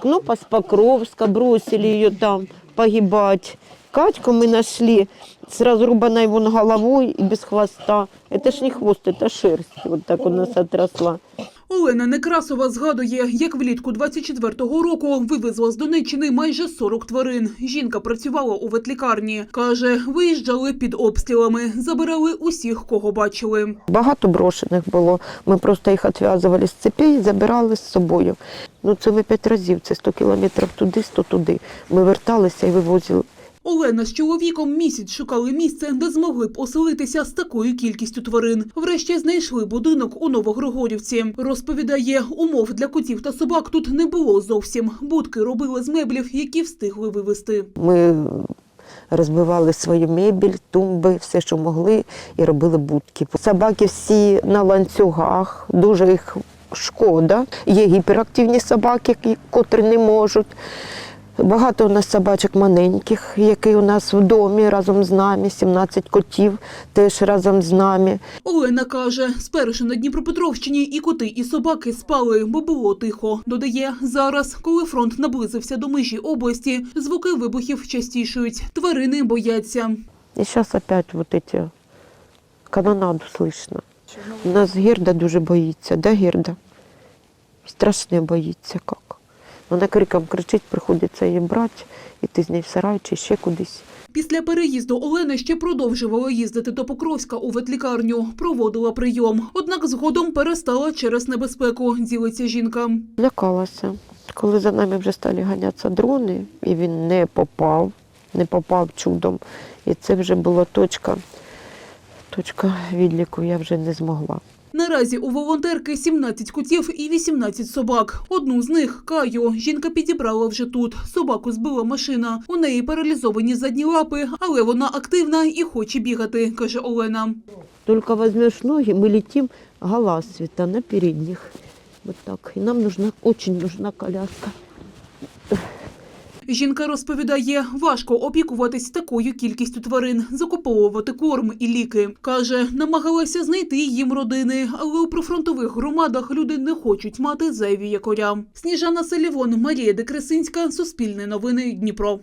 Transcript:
Кнопа с Покровска, бросили ее там погибать. Катьку мы нашли с разрубанной вон головой и без хвоста. Это ж не хвост, это шерсть. Вот так у нас отросла. Олена Некрасова згадує, як влітку 24-го року вивезла з Донеччини майже 40 тварин. Жінка працювала у ветлікарні. Каже, виїжджали під обстрілами, забирали усіх, кого бачили. Багато брошених було. Ми просто їх відв'язували з цепей і забирали з собою. Ну це ми п'ять разів, це 100 кілометрів туди, 100 туди. Ми верталися і вивозили. Олена з чоловіком місяць шукали місце, де змогли б оселитися з такою кількістю тварин. Врешті знайшли будинок у Новогригорівці. Розповідає, умов для котів та собак тут не було зовсім. Будки робили з меблів, які встигли вивезти. Ми розбивали свою мебіль, тумби, все, що могли, і робили будки. Собаки всі на ланцюгах, дуже їх шкода. Є гіперактивні собаки, котрі не можуть. Багато у нас собачок маленьких, які у нас в домі разом з нами, 17 котів теж разом з нами. Олена каже, спершу на Дніпропетровщині і коти, і собаки спали, бо було тихо. Додає, зараз, коли фронт наблизився до межі області, звуки вибухів частішують. Тварини бояться. І зараз опять вот эти канонаду слышно. У нас Герда дуже боїться, да, Герда? Страшне боїться як. Вона криком кричить, приходиться її брати, іти з нею в сарай чи ще кудись. Після переїзду Олена ще продовжувала їздити до Покровська у ветлікарню, проводила прийом. Однак згодом перестала через небезпеку, ділиться жінка. Лякалася. Коли за нами вже стали ганятися дрони, і він не попав, не попав чудом. І це вже була точка, точка відліку, я вже не змогла. Наразі у волонтерки 17 котів і 18 собак. Одну з них Каю жінка підібрала вже тут. Собаку збила машина. У неї паралізовані задні лапи, але вона активна і хоче бігати, каже Олена. Только возьмешь ноги, мы летим гола света на передних. Вот так. И нам нужна, очень нужна коляска. Жінка розповідає, важко опікуватись такою кількістю тварин, закуповувати корм і ліки. Каже, намагалася знайти їм родини, але у прифронтових громадах люди не хочуть мати зайві якоря. Сніжана Селівон, Марія Декресинська, Суспільне новини, Дніпро.